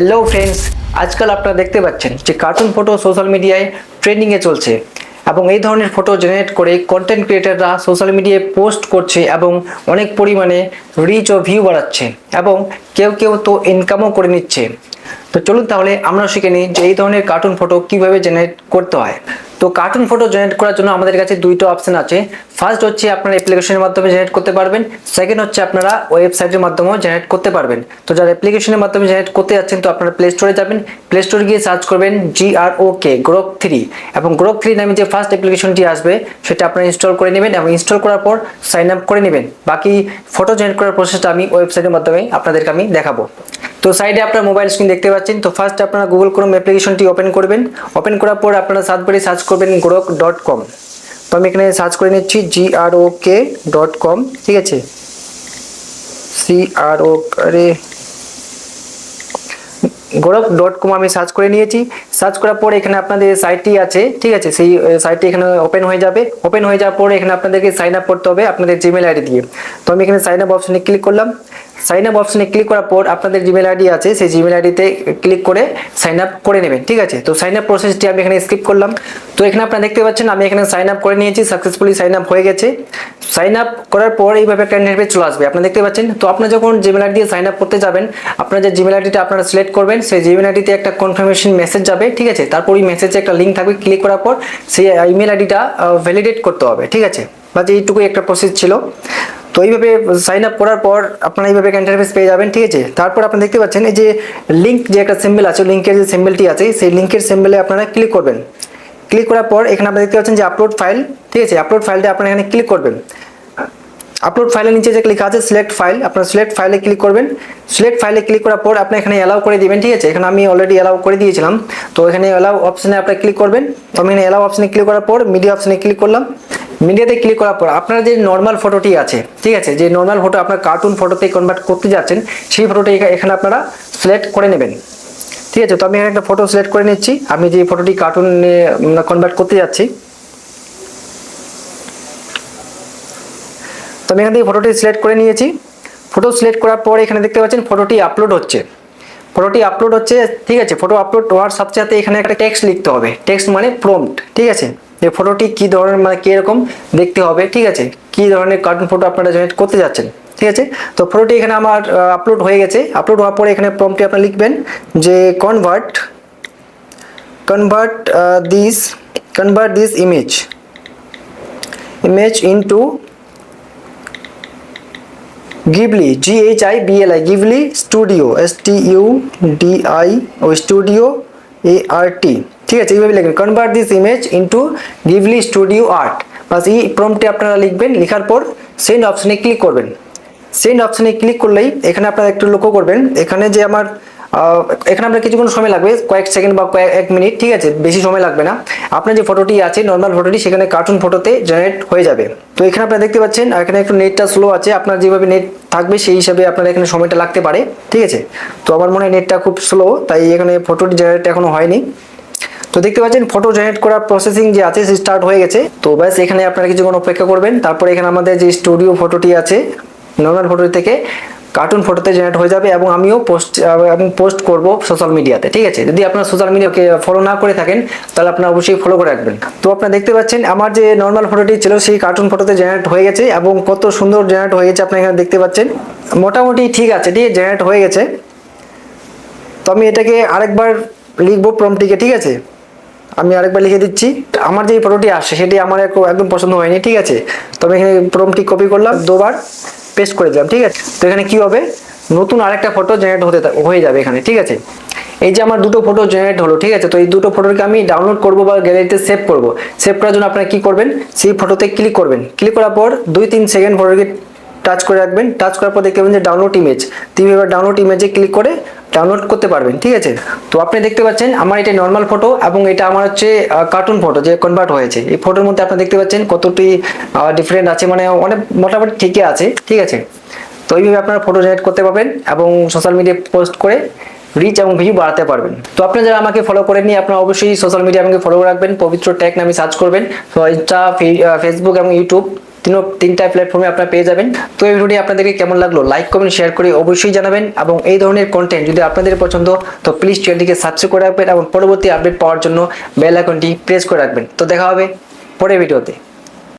Hello friends আজকাল আপনারা দেখতে পাচ্ছেন যে কার্টুন ফটো সোশ্যাল মিডিয়ায় ট্রেন্ডিংয়ে চলছে এবং এই ধরনের ফটো জেনারেট করে কন্টেন্ট ক্রিয়েটাররা সোশ্যাল মিডিয়ায় পোস্ট করছে এবং অনেক পরিমাণে রিচ ও ভিউ বাড়াচ্ছে এবং কেউ কেউ তো ইনকামও করে নিচ্ছে। তো চলুন তাহলে আমরা শিখে নিই যে এই ধরনের কার্টুন ফটো কীভাবে জেনারেট করতে হয়। তো কার্টুন ফটো জেনারেট করার জন্য আমাদের কাছে দুইটা অপশন আছে। ফার্স্ট হচ্ছে আপনারা অ্যাপ্লিকেশনের মাধ্যমে জেনারেট করতে পারবেন। সেকেন্ড হচ্ছে আপনারা ওয়েবসাইটের মাধ্যমেও জেনারেট করতে পারবেন। তো যারা অ্যাপ্লিকেশনের মাধ্যমে জেনারেট করতে যাচ্ছেন, তো আপনারা প্লে স্টোরে যাবেন। প্লে স্টোরে গিয়ে সার্চ করবেন G R O K Grok three এবং গ্রোক থ্রি নামে যে ফার্স্ট অ্যাপ্লিকেশনটি আসবে, সেটা আপনারা ইনস্টল করে নেবেন এবং ইনস্টল করার পর সাইন আপ করে নেবেন। বাকি ফটো জেনারেট করার প্রসেসটা আমি ওয়েবসাইটের মাধ্যমে আপনাদেরকে আমি দেখাবো। তো সাইডে আপনার মোবাইল স্ক্রিন দেখতে পাচ্ছেন। তো ফার্স্ট আপনারা গুগল ক্রোম অ্যাপ্লিকেশনটি ওপেন করবেন। ওপেন করার পর আপনারা সার্চ বারে সার্চ করবেন গ্রোক ডট কম। তো আমি এখানে সার্চ করে নিচ্ছি জি আর ও কে ডট কম, ঠিক আছে? সি আর ও আরে গোরখ ডট কম আমি সার্চ করে নিয়েছি। সার্চ করার পর এখানে আপনাদের সাইটটি আছে, ঠিক আছে? সেই সাইটটি এখানে ওপেন হয়ে যাবে। ওপেন হয়ে যাওয়ার পর এখানে আপনাদেরকে সাইন আপ করতে হবে আপনাদের জিমেল আইডি দিয়ে। তো আমি এখানে সাইন আপ অপশনে ক্লিক করলাম। সাইন আপ অপশনে ক্লিক করার পর আপনাদের জিমেল আইডি আছে, সেই জিমেল আইডিতে ক্লিক করে সাইন আপ করে নেবেন, ঠিক আছে? তো সাইন আপ প্রসেসটি আমি এখানে স্কিপ করলাম। তো এখানে আপনারা দেখতে পাচ্ছেন, আমি এখানে সাইন আপ করে নিয়েছি সাকসেসফুলি সাইন আপ হয়ে গেছে। সাইন আপ করার পর এইভাবে একটা ইন্টারফেস চলে আসবে, আপনারা দেখতে পাচ্ছেন? তো আপনারা যখন জিমেল আইডি দিয়ে সাইন আপ করতে যাবেন, আপনার যে জিমেল আইডিটা আপনারা সিলেক্ট করবেন, সেই জিমেল আইডিতে একটা কনফার্মেশন মেসেজ যাবে, ঠিক আছে? তারপর ওই মেসেজে একটা লিঙ্ক থাকবে ক্লিক করার পর সেই ইমেল আইডিটা ভ্যালিডেট করতে হবে, ঠিক আছে? বা যে এইটুকুই একটা প্রসেস ছিল। তো এইভাবে সাইন আপ করার পর আপনারা এইভাবে একটা ইন্টারফেস পেয়ে যাবেন, ঠিক আছে? তারপর আপনারা দেখতে পাচ্ছেন এই যে লিঙ্ক যে একটা সিম্বল আছে লিঙ্কের যে সিম্বলটি আছে, সেই লিঙ্কের সিম্বলে আপনারা ক্লিক করবেন। ক্লিক করার পর এখানে আপনারা দেখতে পাচ্ছেন যে আপলোড ফাইল ঠিক আছে? আপলোড ফাইলটা আপনারা এখানে ক্লিক করবেন। আপলোড ফাইলের নিচে যে লেখা আছে সিলেক্ট ফাইল আপনারা সিলেক্ট ফাইলে ক্লিক করবেন। সিলেক্ট ফাইলে ক্লিক করার পর আপনি এখানে অ্যালাউ করে দিবেন, ঠিক আছে? এখানে আমি অলরেডি অ্যালাউ করে দিয়েছিলাম। তো এখানে অ্যালাউ অপশনে আপনি ক্লিক করবেন। তো আমি এখানে অ্যালাউ অপশনে ক্লিক করার পর মিডিয়া অপশনে ক্লিক করলাম। মিডিয়াতে ক্লিক করার পর আপনার যে নর্মাল ফটোটি আছে, ঠিক আছে, যে নর্মাল ফটো আপনার কার্টুন ফটোতে কনভার্ট করতে যাচ্ছেন, সেই ফটোটি এখানে আপনারা সিলেক্ট করে নেবেন। ঠিক আছে, তো আমি এখানে একটা ফটো সিলেক্ট করে নিচ্ছি। আমি যে ফটোটি কার্টুনে কনভার্ট করতে যাচ্ছি। তো আমি এখান থেকে ফটোটি সিলেক্ট করে নিয়েছি। ফটো সিলেক্ট করার পর এখানে দেখতে পাচ্ছেন ফটোটি আপলোড হচ্ছে। ফটোটি আপলোড হচ্ছে, ঠিক আছে ফটো আপলোড হওয়ার সাথে সাথে এখানে একটা টেক্সট লিখতে হবে। টেক্সট মানে প্রম্পট ঠিক আছে? যে ফটোটি কী ধরনের মানে কীরকম, দেখতে হবে, ঠিক আছে? কী ধরনের কার্টুন ফটো আপনারা জেনারেট করতে যাচ্ছেন, ঠিক আছে? তো ফটোটি এখানে আমার আপলোড হয়ে গেছে। আপলোড হওয়ার পরে এখানে প্রম্পটি আপনারা লিখবেন যে convert convert this convert this image image into Ghibli G H I B L I Ghibli studio S T U D I O studio A R T ঠিক আছে, এইভাবে লিখবেন। Convert this image into Ghibli studio art বাস এই প্রম্পটে আপনারা লিখবেন, লেখার পর সেন্ড অপশনে ক্লিক করবেন। সেন্ড অপশনে ক্লিক করলেই এখানে আপনারা একটু লক্ষ্য করবেন, এখানে যে আমার এখানে আপনার কিছুক্ষণ সময় লাগবে, কয়েক সেকেন্ড বা কয়েক, এক মিনিট ঠিক আছে? বেশি সময় লাগবে না। আপনার যে ফটোটি আছে নর্মাল ফটোটি সেখানে কার্টুন ফটোতে জেনারেট হয়ে যাবে। তো এখানে আপনারা দেখতে পাচ্ছেন এখানে একটু নেটটা স্লো আছে, আপনার যেভাবে নেট থাকবে, সেই হিসাবে আপনার এখানে সময়টা লাগতে পারে, ঠিক আছে? তো আমার মনে হয় নেটটা খুব স্লো তাই এখানে ফটোটি জেনারেট এখনও হয়নি। তো দেখতে পাচ্ছেন ফটো জেনারেট করার প্রসেসিং যে আছে, সে স্টার্ট হয়ে গেছে। তো ব্যাস, এখানে আপনারা কিছুক্ষণ অপেক্ষা করবেন। তারপরে এখানে আমাদের যে স্টুডিও ফটোটি আছে নর্মাল ফটো থেকে কার্টুন ফটোতে জেনারেট হয়ে যাবে এবং আমিও পোস্ট এবং পোস্ট করব সোশ্যাল মিডিয়াতে ঠিক আছে? যদি আপনারা সোশ্যাল মিডিয়াকে ফলো না করে থাকেন, তাহলে আপনারা অবশ্যই ফলো করে রাখবেন। তো আপনারা দেখতে পাচ্ছেন, আমার যে নর্মাল ফটোটি ছিল, সেই কার্টুন ফটোতে জেনারেট হয়ে গেছে এবং কত সুন্দর জেনারেট হয়ে গেছে, আপনারা এখানে দেখতে পাচ্ছেন। মোটামুটি ঠিক আছে, ঠিক জেনারেট হয়ে গেছে। তো আমি এটাকে আরেকবার লিখব প্রমটিকে ঠিক আছে? আমি আরেকবার লিখে দিচ্ছি। আমার যে ফটোটি আসছে সেটি আমার একদম পছন্দ হয়নি, ঠিক আছে? তো আমি এখানে প্রমটি কপি করলাম, দুবার পেস্ট করে দিলাম, ঠিক আছে? তো এখানে কি হবে? নতুন আরেকটা ফটো জেনারেট হতে হয়ে যাবে এখানে, ঠিক আছে? এই যে আমার দুটো ফটো জেনারেট হলো, ঠিক আছে? তো এই দুটো ফটোকে আমি ডাউনলোড করব বা গ্যালারিতে সেভ করব। সেভ করার জন্য আপনারা কি করবেন? সেই ফটোতে ক্লিক করবেন। ক্লিক করার পর দুই তিন সেকেন্ড ফটোকে টাচ করে রাখবেন। টাচ করার পর দেখতে পাবেন যে ডাউনলোড ইমেজ তুমি এবার ডাউনলোড ইমেজে ক্লিক করে ডাউনলোড করতে পারবেন, ঠিক আছে? তো আপনি দেখতে পাচ্ছেন, আমার এটা নর্মাল ফটো এবং এটা আমার হচ্ছে কার্টুন ফটো যে কনভার্ট হয়েছে। এই ফটোর মধ্যে আপনি দেখতে পাচ্ছেন কতটি ডিফারেন্ট আছে মানে অনেক মোটামুটি ঠিকই আছে, ঠিক আছে? তো এইভাবে আপনারা ফটো জেনারেট করতে পারবেন এবং সোশ্যাল মিডিয়ায় পোস্ট করে রিচ এবং ভিউ বাড়াতে পারবেন। তো আপনারা যারা আমাকে ফলো করেননি, আপনারা অবশ্যই সোশ্যাল মিডিয়া আমাকে ফলো রাখবেন, পবিত্র ট্যাগ নামে সার্চ করবেন। তো ইনস্টা ফেসবুক এবং ইউটিউব তিন তিনটা প্ল্যাটফর্মে আপনারা পেয়ে যাবেন। তো এই ভিডিওটি আপনাদেরকে কেমন লাগল লাইক কমেন্ট শেয়ার করে অবশ্যই জানাবেন এবং এই ধরনের কন্টেন্ট যদি আপনাদের পছন্দ, তো প্লিজ চ্যানেলটিকে সাবস্ক্রাইব করে রাখবেন এবং পরবর্তী আপডেট পাওয়ার জন্য বেল আইকনটি প্রেস করে রাখবেন। তো দেখা হবে পরের ভিডিওতে